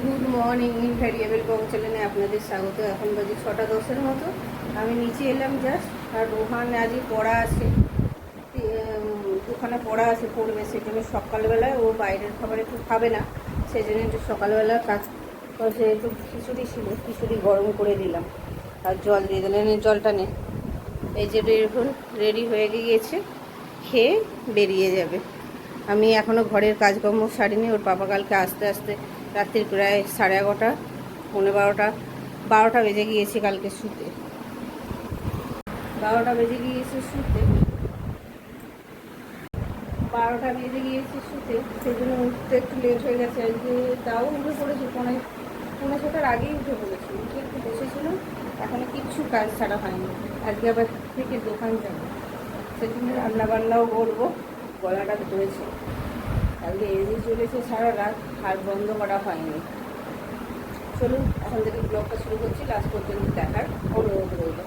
Good morning invariable বং চ্যানেলে আপনাদের স্বাগত। এখন বাজে ছটা দশের মতো। আমি নিচে এলাম জাস্ট আর রোহান আজই পড়া আছে। দুখানা পড়া আছে পড়বে, সেই জন্য সকালবেলায় ও বাইরের খাবার একটু খাবে না। সেই জন্য একটু সকালবেলা কাজ করছে একটু খিচুড়ি ছিল, খিচুড়ি গরম করে দিলাম আর জল দিয়ে দিলেন জলটা নে। এই যে এখন রেডি হয়ে গিয়েছে, খেয়ে বেরিয়ে যাবে। আমি এখনও ঘরের কাজকর্ম সারিনি, ওর পাপা কালকে আস্তে আস্তে রাত্রির প্রায় সাড়ে এগারোটা পনেরো বারোটা বারোটা বেজে গিয়েছে কালকে শুতে। বারোটা বেজে গিয়েছে শুতে। বারোটা বেজে গিয়েছে শুতে, সেই জন্য উঠতে একটু লেট হয়ে গেছে। আজকে তাও উঠে পড়েছি পনেরো পনেরো ছটার আগেই উঠে পড়েছি। উঠে একটু বসেছিলাম, এখনও কিচ্ছু কাজ ছাড়া হয়নি। আজকে আবার থেকে দোকান যাব। সেজন্য রান্না বান্নাও করব, গলাটা ধরেছে কালকে এসি চলেছে সারা রাত হাট বন্ধ করা হয়নি। চলুন, এখন থেকে ব্লগটা শুরু করছি লাস্ট পর্যন্ত দেখার অনুরোধ রইল।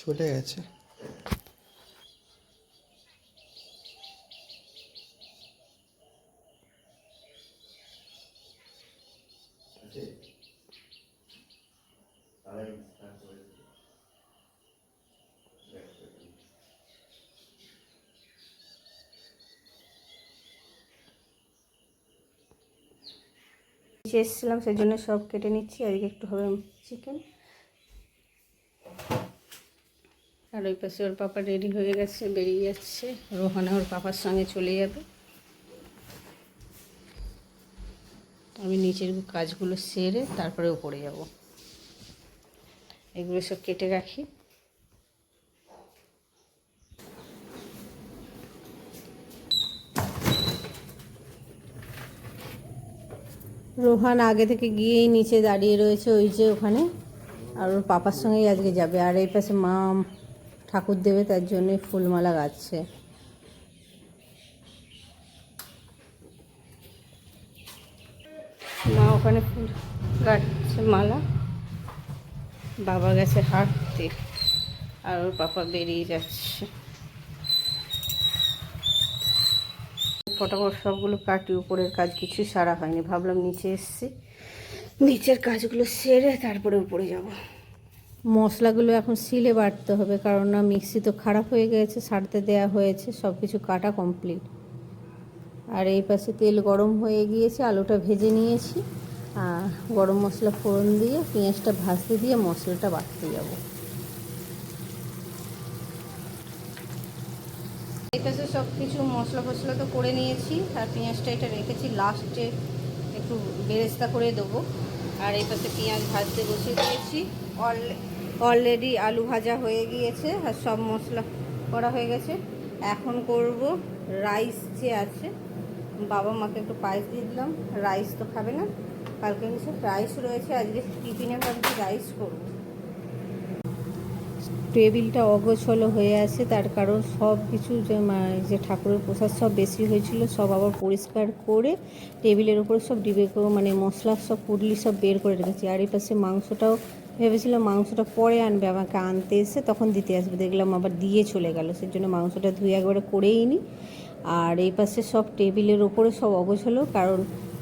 চলে গেছে। নিচে এসেছিলাম সেই জন্য সব কেটে নিচ্ছি। আজকে একটু হবে চিকেন আর ওই পাশে ওর পাপা রেডি হয়ে গেছে, বেরিয়ে যাচ্ছে। রোহানা ওর পাপার সঙ্গে চলে যাবে। আমি নিচের কাজগুলো সেরে তারপরে উপরে যাব। এগুলো সব কেটে রাখি। রোহান আগে থেকে গিয়েই নিচে দাঁড়িয়ে রয়েছে ওই যে ওখানে। আর ওর পাপার সঙ্গেই আজকে যাবে। আর এই পাশে মা ঠাকুর দেবে, তার জন্যে ফুলমালা গাচ্ছে। মা ওখানে ফুল গাচ্ছে মালা। বাবা গেছে হাঁটতে, আর ওর পাপা বেরিয়ে যাচ্ছে। ফটাফট সবগুলো কাটি, উপরের কাজ কিছুই সারা হয়নি। ভাবলাম নিচে এসছি। নিচের কাজগুলো সেরে তারপরে উপরে যাব। মশলাগুলো এখন সিলে বাটতে হবে, কারণ না, মিক্সি তো খারাপ হয়ে গেছে, সারতে দেয়া হয়েছে সব কিছু কাটা কমপ্লিট আর এই পাশে তেল গরম হয়ে গিয়েছে, আলুটা ভেজে নিয়েছি। আর গরম মশলা ফোড়ন দিয়ে, পেঁয়াজটা ভাজতে দিয়ে মশলাটা বাটতে যাব। পাশে সব কিছু মশলা ফসলা তো করে নিয়েছি, আর পেঁয়াজটা এটা রেখেছি লাস্টে একটু বেরেস্তা করে দেবো। আর এই পাশে পেঁয়াজ ভাজতে বসিয়ে দিয়েছি। অলরেডি আলু ভাজা হয়ে গিয়েছে, আর সব মশলা করা হয়ে গেছে। এখন করব রাইস যে আছে, বাবা মাকে একটু পায়েস দিয়ে দিলাম। রাইস তো খাবে না, কালকে কিছু রাইস রয়েছে, আজকে টিফিনে ভাবছি রাইস করব। টেবিলটা অগোছলো হয়ে আছে, তার কারণ সব কিছু যে যে ঠাকুরের প্রসাদ সব বেশি হয়েছিল, সব আবার পরিষ্কার করে টেবিলের উপরে সব ডিবে মানে মশলা সব, পুডলি সব বের করে রেখেছি। আর এই পাশে মাংসটাও, ভেবেছিলাম মাংসটা পরে আনবে, আমাকে আনতে এসে তখন দিতে আসবে। দেখলাম আবার দিয়ে চলে গেল সেই জন্য মাংসটা ধুয়ে একবারে করেই নি। আর এই পাশে সব টেবিলের ওপরে সব অগোছলো, কারণ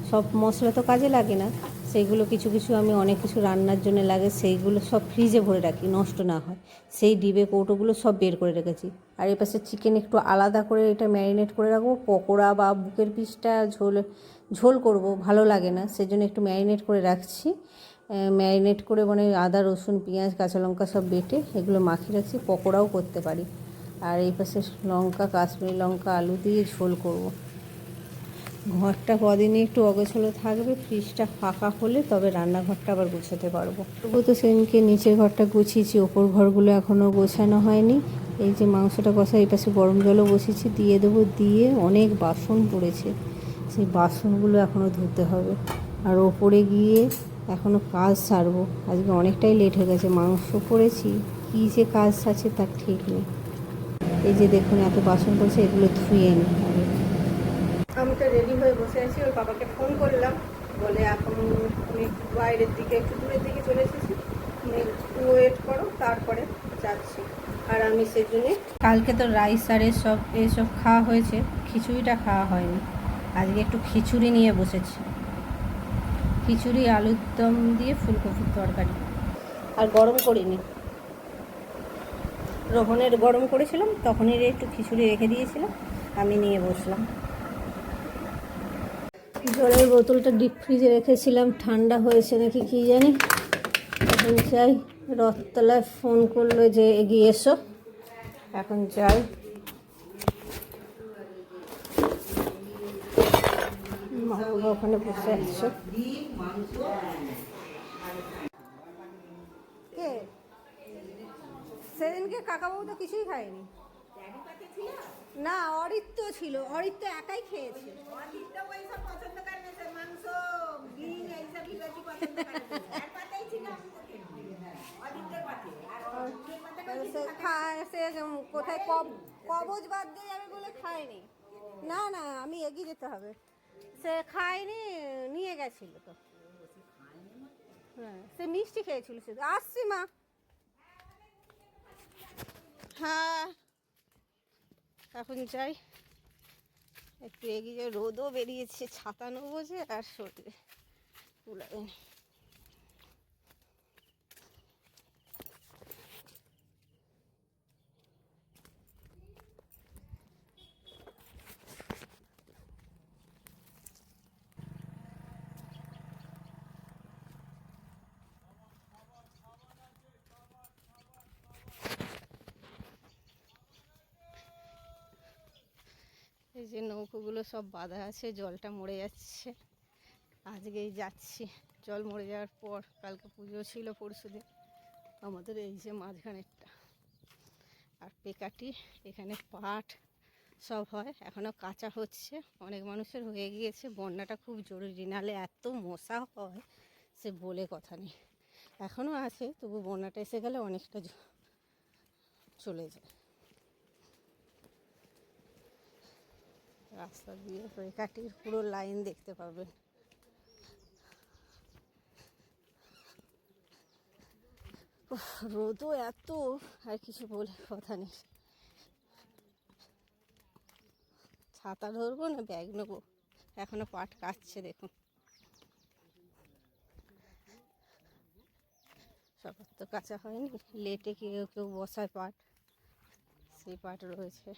সব মশলা তো কাজে লাগে না। সেইগুলো কিছু কিছু আমি অনেক কিছু রান্নার জন্য লাগে, সেইগুলো সব ফ্রিজে ভরে রাখি, নষ্ট না হয়। সেই ডিবে কৌটোগুলো সব বের করে রেখেছি। আর এর পাশে চিকেন একটু আলাদা করে এটা ম্যারিনেট করে রাখব, পকোড়া বা বুকের পিসটা ঝোল ঝোল করব, ভালো লাগে না, সেজন্য একটু ম্যারিনেট করে রাখছি। ম্যারিনেট করে মানে আদা, রসুন, পেঁয়াজ, কাঁচা লঙ্কা সব বেটে এগুলো মাখিয়ে রাখছি, পকোড়াও করতে পারি। আর এই পাশে লঙ্কা, কাশ্মীরি লঙ্কা, আলু দিয়ে ঝোল করব। ঘরটা কদিনে একটু অগোছলো থাকবে ফ্রিজটা ফাঁকা হলে তবে রান্নাঘরটা আবার গোছাতে পারব। তবু তো সেদিনকে নিচের ঘরটা গুছিয়েছি, ওপর ঘরগুলো এখনও গোছানো হয়নি। এই যে মাংসটা কষা, এই পাশে গরম জলও বসেছি, দিয়ে দেবো, দিয়ে অনেক বাসন পড়েছে। সেই বাসনগুলো এখনও ধুতে হবে। আর ওপরে গিয়ে এখনও কাজ সারবো। আজকে অনেকটাই লেট হয়ে গেছে, মাংস করেছি কী যে কাজ আছে তার ঠিক নেই। এই যে দেখুন এত বাসন পড়েছে, এগুলো ধুয়ে নিই আগে তো রেডি হয়ে বসে আছি, ওর বাবাকে ফোন করলাম, বলে এখন আমি বাইরের দিকে, একটু দূরের দিকে চলে এসেছি। একটু ওয়েট করো, তারপরে যাচ্ছি। আর আমি সেজন্যে কালকে তো রাইস আর এসব এসব খাওয়া হয়েছে, খিচুড়িটা খাওয়া হয়নি। আজকে একটু খিচুড়ি নিয়ে বসেছি। খিচুড়ি, আলুর দম দিয়ে ফুলকপির তরকারি। আর গরম করিনি। রোহনের গরম করেছিলাম, তখনই একটু খিচুড়ি রেখে দিয়েছিলাম, আমি নিয়ে বসলাম। জলের বোতলটা ডিপ ফ্রিজে রেখেছিলাম, ঠান্ডা হয়েছে নাকি কি জানি। এখন যাই, রথতলায় ফোন করল যে এগিয়ে এসো। এখন বাবা ওখানে বসে কে? সেদিনকে কাকাবাবু তো কিছুই খায়নি। না অরিত্য ছিল। অরিত্য একাই খেয়েছে। সে সে কোথায় কব কবজ বাদ দিয়ে যাবে বলে খায়নি না না আমি এগিয়ে যেতে হবে। সে খায়নি নিয়ে গেছিল তো। হ্যাঁ সে মিষ্টি খেয়েছিল শুধু। আসছি মা। হ্যাঁ। এখন যাই। একটু এগিয়ে রোদও বেরিয়েছে ছাতা নেব যে আর শরীরে কুলাবে এই যে নৌকোগুলো সব বাঁধা আছে, জলটা মরে যাচ্ছে। আজকেই যাচ্ছি। জল মরে যাওয়ার পর, কালকে পুজো ছিল পরশুদিন আমাদের এই যে মাঝখানেরটা। আর পেকাটি, এখানে পাট সব হয়। এখনও কাঁচা হচ্ছে। অনেক মানুষের হয়ে গিয়েছে। বন্যাটা খুব জরুরি, নাহলে এত মশা হয় সে বলে কথা নেই। এখনও আছে, তবু বন্যাটা এসে গেলে অনেকটা চলে যায়। রাস্তা দিয়ে পেকাটির পুরো লাইন দেখতে পাবেন। রোদও এত, আর কিছু বলে কথা নেই। ছাতা ধরবো না ব্যাগ নেব? এখনও পাট কাটছে, দেখুন। সবার তো কাঁচা হয়নি লেটে কেউ কেউ বসায় পাট, সেই পাট রয়েছে।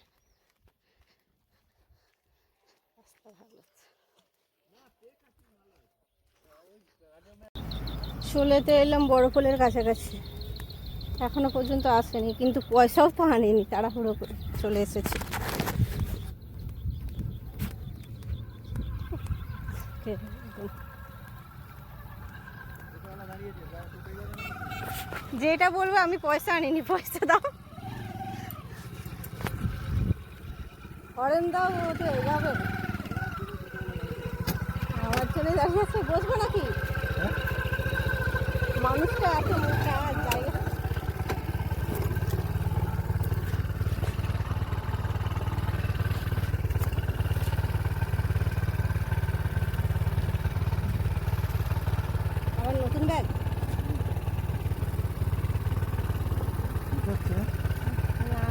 চলেতে এলাম বড় পোলের কাছাকাছি। এখনও পর্যন্ত আসেনি, কিন্তু পয়সাও তো আনেনি, তাড়াহুড়ো করে চলে এসেছি। যেটা বলবে আমি পয়সা আনিনি, পয়সা দাও। হরেন দাও যাবে ছেলে দাঁড়িয়ে আছে বসবো নাকি? মানুষটা এত মোটা জায়গা আবার নতুন ব্যাগ না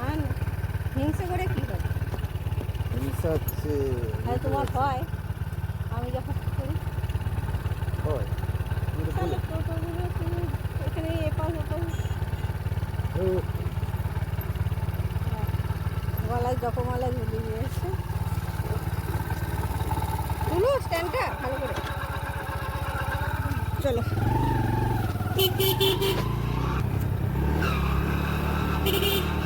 হিংসে করে কি হবে হিংসা হচ্ছে। তোমার হয় আমি যখন করি হয় কিন্তু তাহলে টোটোগুলো তুমি এখানে এপাশ ওপাশ ও, গলায় জপমালা ঝুলিয়ে এসছে তুলো স্ট্যান্ডটা ভালো করে। চলো। আর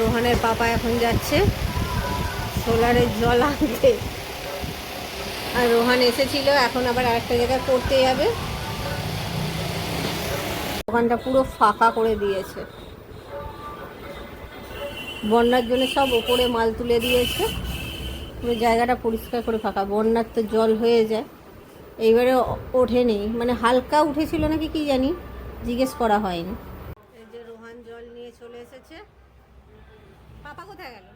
রোহানের পাপা এখন যাচ্ছে। সোলারের জল আনতে। আর রোহান এসেছিল, এখন আবার আরেকটা জায়গায় করতে যাবে। দোকানটা পুরো ফাঁকা করে দিয়েছে। বন্যার জন্য সব ওপরে মাল তুলে দিয়েছে। পুরো জায়গাটা পরিষ্কার করে ফাঁকা। বন্যার তো জল হয়ে যায়। এইবারে ওঠেনি। মানে হালকা উঠেছিল নাকি কি জানি, জিজ্ঞেস করা হয়নি এই যে রোহান জল নিয়ে চলে এসেছে পাপা কোথায় গেল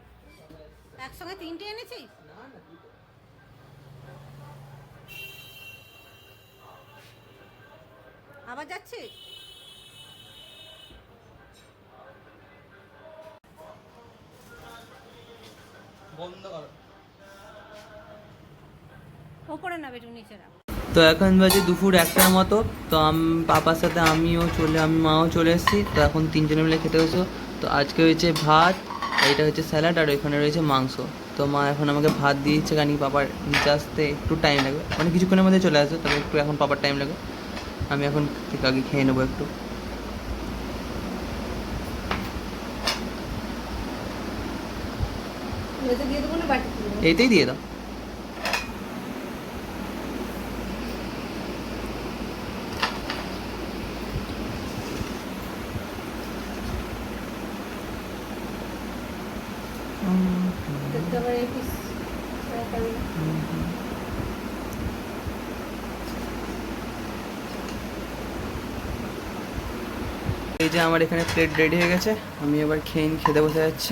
একসঙ্গে তিনটে এনেছিস? আবার যাচ্ছিস? বন্ধ করো। ওপরে না বেটু নিচে রাখ। তো এখন বাজে দুপুর একটার মতো। তো আমি পাপার সাথে আমিও চলে আমি মাও চলে এসেছি। তো এখন তিনজনে মিলে খেতে বসো তো আজকে হয়েছে ভাত এইটা হচ্ছে স্যালাড আর ওইখানে রয়েছে মাংস। তো মা এখন আমাকে ভাত দিয়েছে কারণ কি পাপার নিচে আসতে একটু টাইম লাগবে। মানে কিছুক্ষণের মধ্যে চলে আসবে তবে একটু এখন পাপার টাইম লাগবে। আমি এখন থেকে আগে খেয়ে নেব একটু। দিয়ে এইতেই দিয়ে দাও। এই যে আমার এখানে প্লেট রেডি হয়ে গেছে, আমি এবার খেয়ে খেতে বসে যাচ্ছি।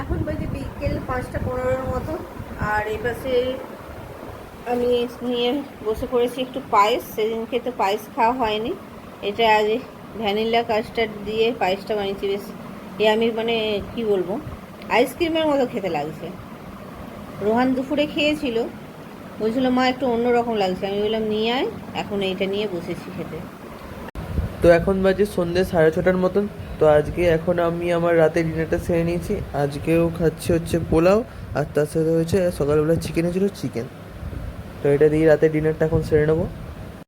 এখন বাজে বিকেল পাঁচটা পনেরোর মতো, আর এই পাশে আমি নিয়ে বসে পড়েছি একটু পায়েস, সেদিনকে তো পায়েস খাওয়া হয়নি। এটা আজ ভ্যানিলা কাস্টার্ড দিয়ে পায়েসটা বানিয়েছি বেশ। এ আমি মানে কি বলব? আইসক্রিমের মতো খেতে লাগছে। রোহান দুপুরে খেয়েছিল। বলছিল, মা, একটু অন্যরকম লাগছে। আমি বললাম, নিয়ে আয়, এখন এইটা নিয়ে বসেছি খেতে। তো এখন বাজে সন্ধ্যে সাড়ে ছটার মতন। তো আজকে এখন আমি আমার রাতের ডিনারটা সেরে নিয়েছি। আজকেও খাচ্ছি হচ্ছে পোলাও, আর তার সাথে হচ্ছে সকালবেলা চিকেন ছিল চিকেন তো এটা দিয়ে রাতের ডিনারটা এখন সেরে নেব।